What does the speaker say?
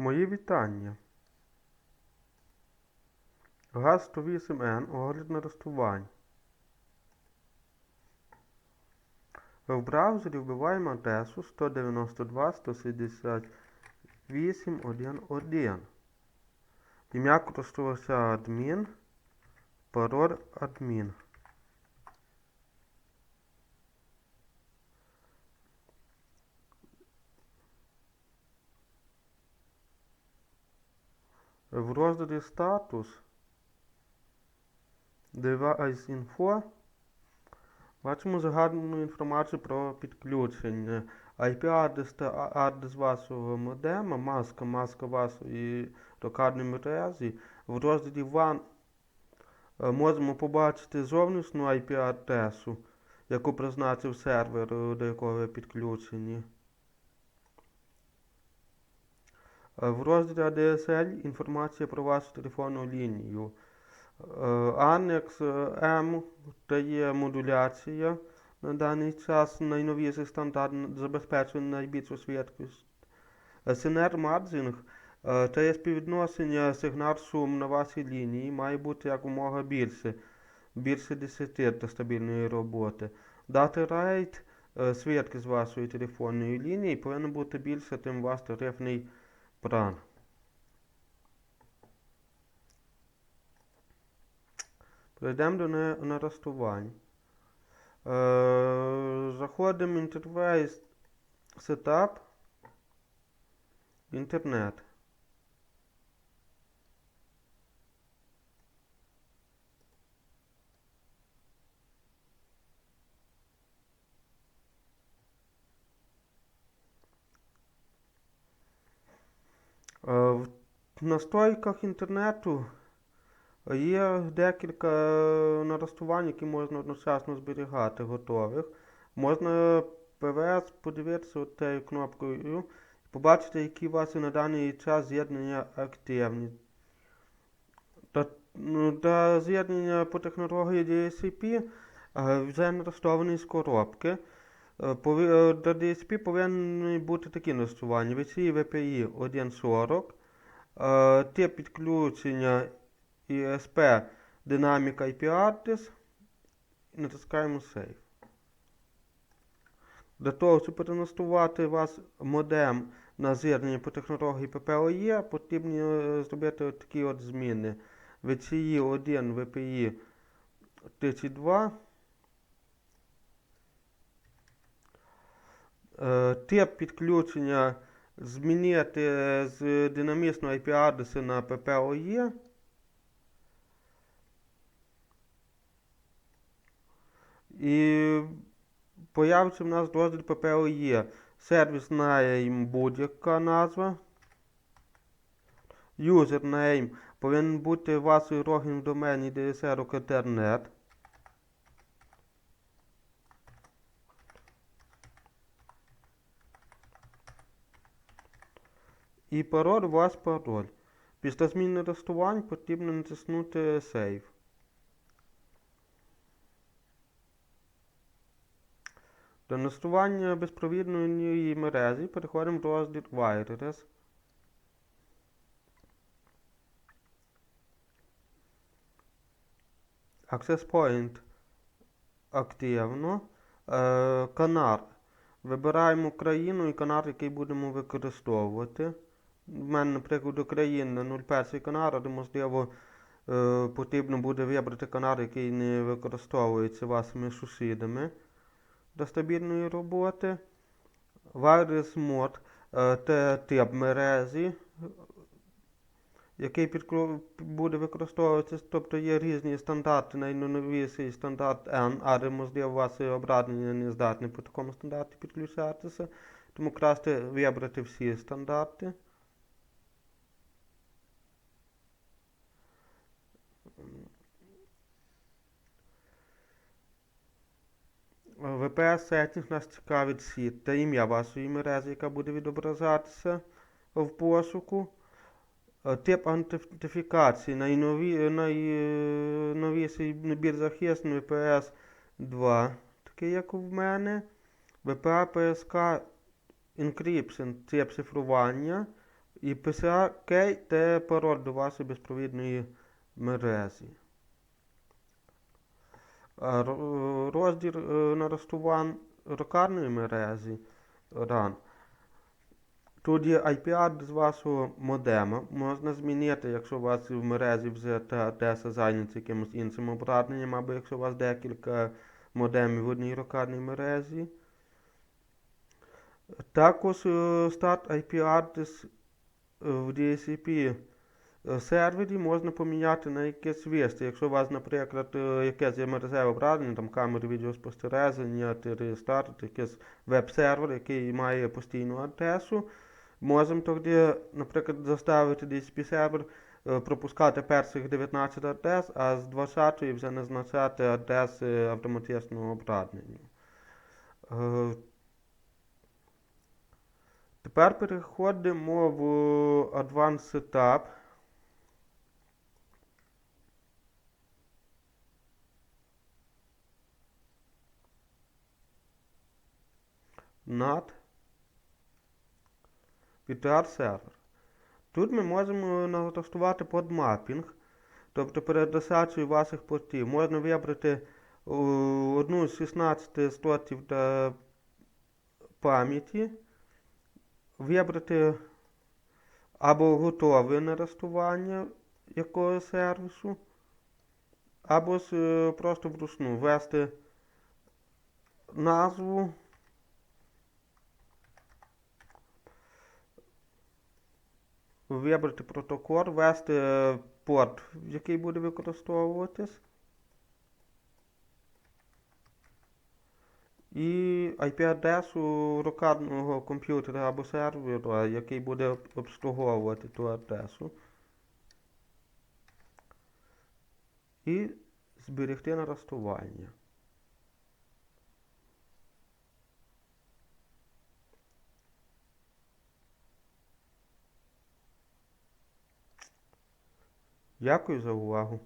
Мої вітання. ГАЗ 108Н огляд налаштувань. В браузері вбиваємо адресу 192.168.1.1. Ім'я користувача адмін, пароль адмін. В розділі статус Device Info бачимо загальну інформацію про підключення. IP-адрес та адрес вашого модема, маска, маска вашої локальної мережі. В розділі WAN е, можемо побачити зовнішню IP-адресу, яку призначив сервер, до якого ви підключені. В розділі ADSL інформація про вашу телефонну лінію. Е, Анекс е, М дає модуляція на даний час найновіший стандарт забезпечує найбільшу швидкість. Margin е, це є співвідношення сигнал шум на вашій лінії має бути якомога більше, більше 10 для стабільної роботи. Data Rate, е, швидкість вашої телефонної лінії повинна бути більше, тим у вас тарифний план. Перейдемо до наростувань. Е, заходимо в інтерфейс Setup, інтернет. В настройках інтернету є декілька е, налаштувань, які можна одночасно зберігати готових. Можна ПВС подивитися от цією кнопкою і побачити, які у вас на даний час з'єднання активні. Та, ну, та з'єднання по технології DSCP е, вже налаштовані з коробки. Е, е, До DSP повинні бути такі налаштування. VCI VPI 1.40, е, тип підключення ISP Dynamic IP Address натискаємо Save. Для того, щоб переналаштувати вас модем на з'єднання по технології PPOE, потрібно е, зробити такі от зміни. VCI 1, VPI 32. Тип підключення змінити з динамічного IP адресу на PPOE. І появиться в нас розділ PPOE. Сервіс name будь-яка назва. Username повинен бути ваш логін в домені DSR Ethernet. І пароль ваш пароль. Після зміни налаштувань потрібно натиснути Save. До налаштування безпровідної мережі переходимо в розділ Wireless. Access Point активно. Е, канал. Вибираємо країну і канал, який будемо використовувати. У мене, наприклад, Україна 01 канал, але можливо потрібно буде вибрати канал, який не використовується вашими сусідами для стабільної роботи. Wireless е, це тип мережі, який буде використовуватися, тобто є різні стандарти, найновіший стандарт N, але можливо ваше обладнання не здатне по такому стандарті підключатися, тому краще вибрати всі стандарти. VPS сеттинг нас цікавить сіт та ім'я вашої мережі, яка буде відображатися в пошуку. Тип аутентифікації, найнові, найновіший набір захисний VPS 2, такий як у мене. VPA PSK Encryption, тип шифрування. І PCA кей це пароль до вашої безпровідної мережі. Розділ е, налаштувань рокарної мережі RAN. Є IP-адрес вашого модема. Можна змінити, якщо у вас в мережі вже та адреса зайнята якимось іншим обладнанням, або якщо у вас декілька модемів в одній рокарній мережі. Також е, старт IP-адрес в DHCP е, сервері можна поміняти на якесь вище. Якщо у вас, наприклад, е, якесь мережеве обладнання, там камери відеоспостереження, реєстратор, якийсь веб-сервер, який має постійну адресу, можемо тоді, наприклад, заставити DHCP сервер е, пропускати перших 19 адрес, а з 20 вже назначати адреси автоматичного обладнання. Е, Тепер переходимо в Advanced Setup. NAT VTR сервер. Тут ми можемо налаштувати подмапінг, тобто передосачу ваших портів. Можна вибрати одну з 16 слотів та пам'яті вибрати або готове налаштування якогось сервісу, або е, просто вручну ввести назву. Вибрати протокол, ввести е, порт, який буде використовуватись. І IP-адресу рокадного комп'ютера або сервера, який буде обслуговувати ту адресу. І зберегти налаштування. Дякую за увагу.